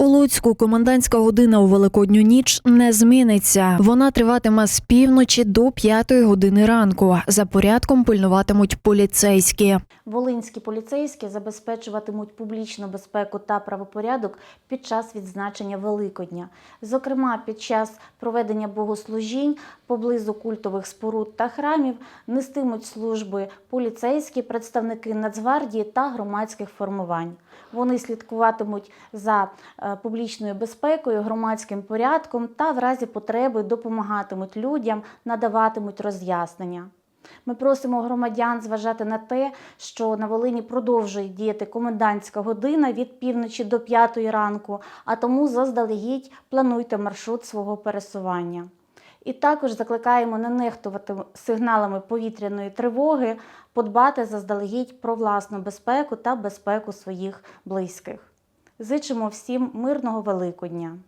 У Луцьку комендантська година у великодню ніч не зміниться. Вона триватиме з півночі до п'ятої години ранку. За порядком пильнуватимуть поліцейські. Волинські поліцейські забезпечуватимуть публічну безпеку та правопорядок під час відзначення Великодня. Зокрема, під час проведення богослужінь поблизу культових споруд та храмів нестимуть служби поліцейські, представники Нацгвардії та громадських формувань. Вони слідкуватимуть за е, публічною безпекою, громадським порядком та в разі потреби допомагатимуть людям, надаватимуть роз'яснення. Ми просимо громадян зважати на те, що на Волині продовжує діяти комендантська година від півночі до п'ятої ранку, а тому заздалегідь плануйте маршрут свого пересування. І також закликаємо не нехтувати сигналами повітряної тривоги, подбати заздалегідь про власну безпеку та безпеку своїх близьких. Зичимо всім мирного Великодня!